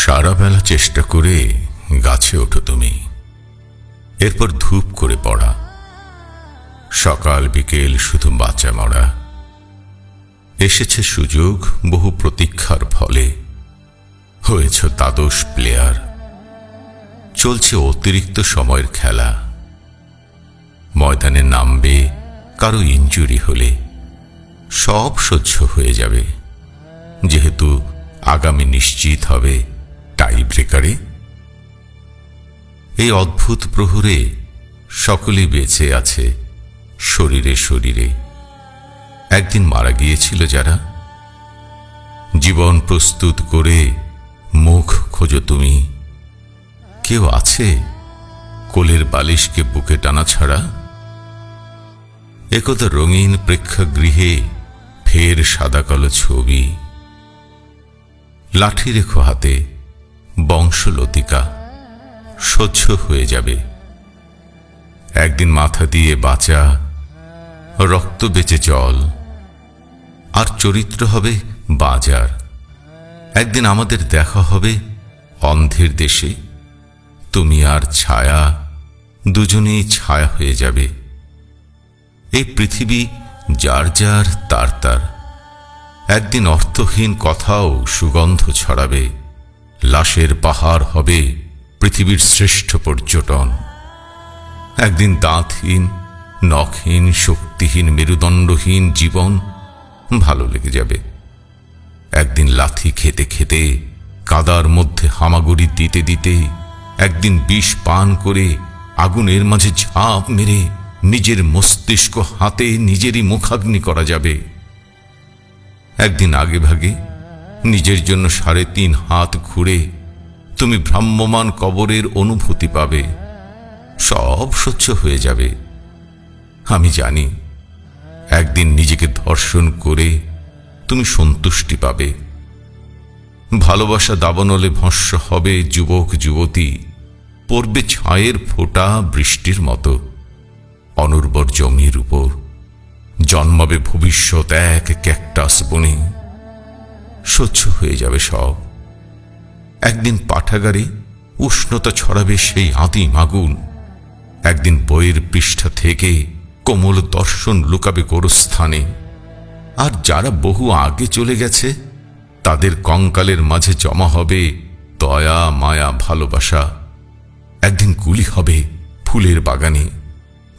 সারা বেলা চেষ্টা করে গাছে ওঠো তুমি। এরপর ধূপ করে পড়া। সকাল, বিকেল শুধু বাঁচা মরা। এসেছে সুযোগ, বহু প্রতীক্ষার ফলে। হয়েছ দ্বাদশ প্লেয়ার। চলছে অতিরিক্ত সময়ের খেলা। ময়দানে নামবে কারও ইঞ্জুরি হলে। সব সহ্য হয়ে যাবে। যেহেতু আগামী নিশ্চিত হবে। টাই ব্রেকারে এই অদ্ভুত প্রহরে সকলেই বেঁচে আছে শরীরে শরীরে। একদিন মারা গিয়েছিল যারা। জীবন প্রস্তুত করে মুখ খোঁজো তুমি। কেউ আছে কোলের বালিশকে বুকে টানা ছাড়া? একদা রঙিন প্রেক্ষাগৃহে ফের সাদা কালো ছবি। লাঠি রেখো হাতে। বংশলতিকা সহ্য হয়ে যাবে। একদিন মাথা দিয়ে বাঁচা, রক্ত বেঁচে চল। আর চরিত্র হবে বাজার। একদিন আমাদের দেখা হবে অন্ধের দেশে। তুমি আর ছায়া, দুজনেই ছায়া হয়ে যাবে। এই পৃথিবী যার যার, তার তার। একদিন অর্থহীন কথাও সুগন্ধ ছড়াবে। লাশের পাহাড় হবে পৃথিবীর শ্রেষ্ঠ পর্যটন। একদিন দাঁতহীন, নখহীন, শক্তিহীন, মেরুদণ্ডহীন জীবন ভালো লেগে যাবে। একদিন লাথি খেতে খেতে, কাদার মধ্যে হামাগুড়ি দিতে দিতে, একদিন বিষ পান করে আগুনের মাঝে ঝাঁপ মেরে নিজের মস্তিষ্ক হাতে নিজেরই মুখাগ্নি করা যাবে। একদিন আগে ভাগে নিজের জন্য সাড়ে তিন হাত ঘুরে তুমি ভ্রাম্যমান কবরের অনুভূতি পাবে। সব সহ্য হয়ে যাবে। আমি জানি, একদিন নিজেকে ধর্ষণ করে তুমি সন্তুষ্টি পাবে। ভালোবাসা দাবানলে ভস্য হবে যুবক, যুবতী, পড়বে ছায়ের ফোঁটা বৃষ্টির মতো, অনুর্বর জমির উপর, জন্মাবে ভবিষ্যৎ এক ক্যাকটাস বনে। সহ্য হয়ে যাবে সব। একদিন পাঠাগারে উষ্ণতা ছড়াবে সেই আদিম আগুন একদিন বইয়ের পৃষ্ঠা থেকে কোমল দর্শন লুকাবে গোরস্থানে। আর যারা বহু আগে চলে গেছে, তাদের কঙ্কালের মাঝে জমা হবে দয়া, মায়া, ভালোবাসা। একদিন গুলি হবে ফুলের বাগানে।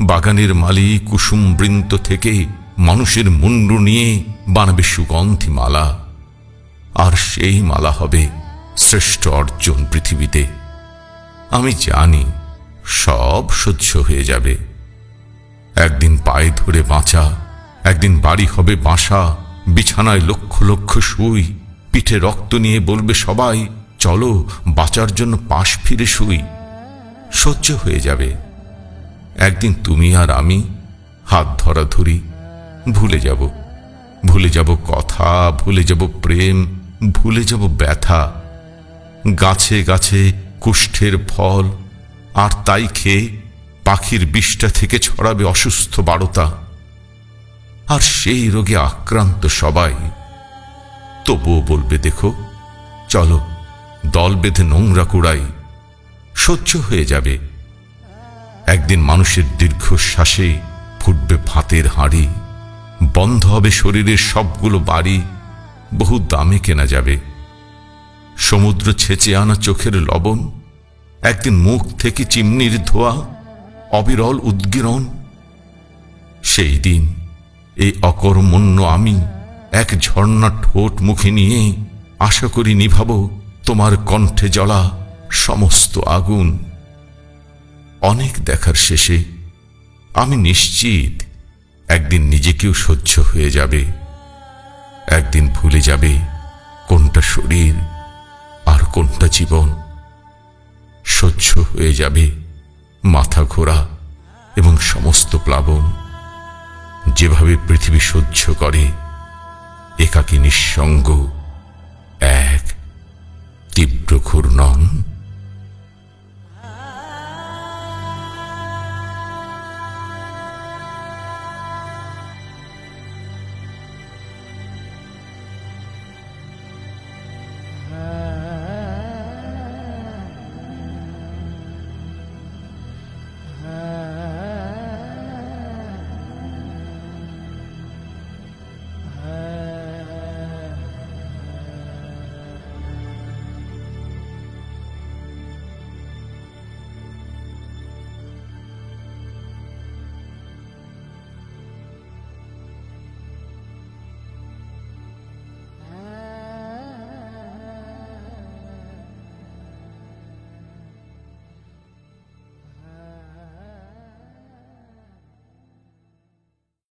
বাগানের মালি কুসুম বৃন্ত থেকে মানুষের মুন্ডু নিয়ে বানাবে সুগন্ধি মালা আর সেই মালা হবে শ্রেষ্ঠ অর্জন পৃথিবীতে। আমি জানি সব সহ্য হয়ে যাবে। একদিন পায়ে ধরে বাঁচা, একদিন বাড়ি হবে বাসা, বিছানায় লক্ষ লক্ষ শুই পিঠে রক্ত নিয়ে বলবে সবাই, চলো বাঁচার জন্য পাশ ফিরে শুই। সহ্য হয়ে যাবে। একদিন তুমি আর আমি হাত ধরাধরি, ভুলে যাব। ভুলে যাব কথা, ভুলে যাব প্রেম ভুলে যাব ব্যথা। গাছে গাছে কুষ্ঠের ফল, আর তাই খেয়ে পাখির বিষ্ঠা থেকে ছড়াবে অসুস্থ বারতা। আর সেই রোগে আক্রান্ত সবাই। তবুও বলবে, দেখো, চলো, দল বেঁধে নোংরা কুড়াই, সহ্য হয়ে যাবে। একদিন মানুষের দীর্ঘশ্বাসে ফুটবে ভাতের হাঁড়ি, বন্ধ হবে শরীরের সবগুলো বাড়ি বহু দামে কেনা যাবে। সমুদ্র ছেঁচে আনা চোখের লবণ, একদিন মুখ থেকে চিমনির ধোয়া, অবিরল উদ্গীরণ। সেই দিন, এই অকর্মণ্য আমি এক ঝর্ণা ঠোঁট মুখে নিয়ে আশা করি নিভাব তোমার কণ্ঠে জ্বলা সমস্ত আগুন। অনেক দেখার শেষে আমি নিশ্চিত একদিন নিজেকেও সহ্য হয়ে যাবে। একদিন ভুলে যাবে কোনটা শরীর আর কোনটা জীবন। সহ্য হয়ে যাবে মাথা ঘোরা এবং সমস্ত প্লাবন। যেভাবে পৃথিবী সহ্য করে, একাকী নিঃসঙ্গ।